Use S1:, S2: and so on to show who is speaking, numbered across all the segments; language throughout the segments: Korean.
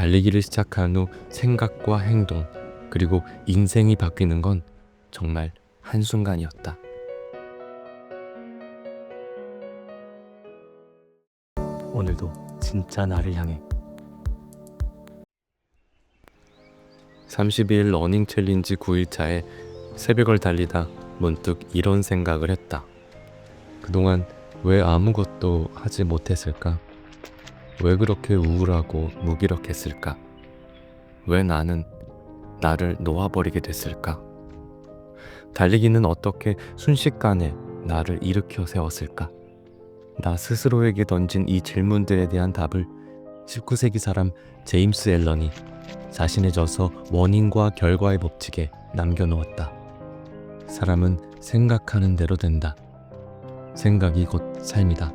S1: 달리기를 시작한 후 생각과 행동, 그리고 인생이 바뀌는 건 정말 한순간이었다. 오늘도 진짜 나를 향해 32일 러닝 챌린지 9일차에 새벽을 달리다 문득 이런 생각을 했다. 그동안 왜 아무것도 하지 못했을까? 왜 그렇게 우울하고 무기력했을까? 왜 나는 나를 놓아버리게 됐을까? 달리기는 어떻게 순식간에 나를 일으켜 세웠을까? 나 스스로에게 던진 이 질문들에 대한 답을 19세기 사람 제임스 앨런이 자신의 저서 원인과 결과의 법칙에 남겨놓았다. 사람은 생각하는 대로 된다. 생각이 곧 삶이다.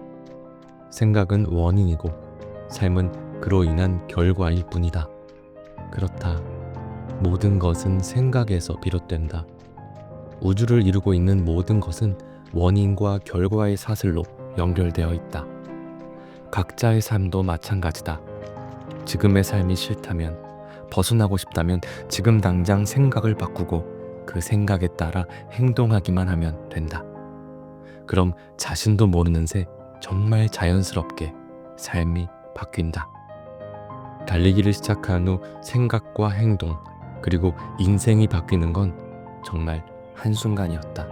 S1: 생각은 원인이고 삶은 그로 인한 결과일 뿐이다. 그렇다. 모든 것은 생각에서 비롯된다. 우주를 이루고 있는 모든 것은 원인과 결과의 사슬로 연결되어 있다. 각자의 삶도 마찬가지다. 지금의 삶이 싫다면, 벗어나고 싶다면 지금 당장 생각을 바꾸고 그 생각에 따라 행동하기만 하면 된다. 그럼 자신도 모르는 새 정말 자연스럽게 삶이 바뀐다. 달리기를 시작한 후 생각과 행동, 그리고 인생이 바뀌는 건 정말 한순간이었다.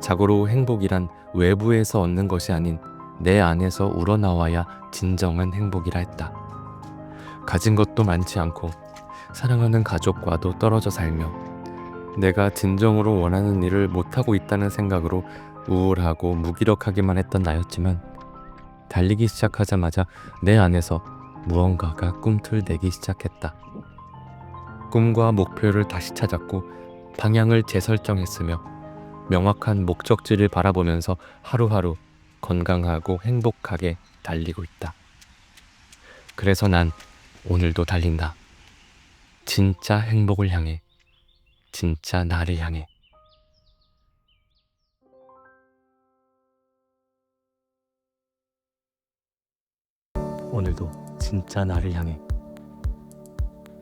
S1: 자고로 행복이란 외부에서 얻는 것이 아닌 내 안에서 우러나와야 진정한 행복이라 했다. 가진 것도 많지 않고 사랑하는 가족과도 떨어져 살며 내가 진정으로 원하는 일을 못하고 있다는 생각으로 우울하고 무기력하기만 했던 나였지만 달리기 시작하자마자 내 안에서 무언가가 꿈틀대기 시작했다. 꿈과 목표를 다시 찾았고 방향을 재설정했으며 명확한 목적지를 바라보면서 하루하루 건강하고 행복하게 달리고 있다. 그래서 난 오늘도 달린다. 진짜 행복을 향해, 진짜 나를 향해. 오늘도 진짜 나를 향해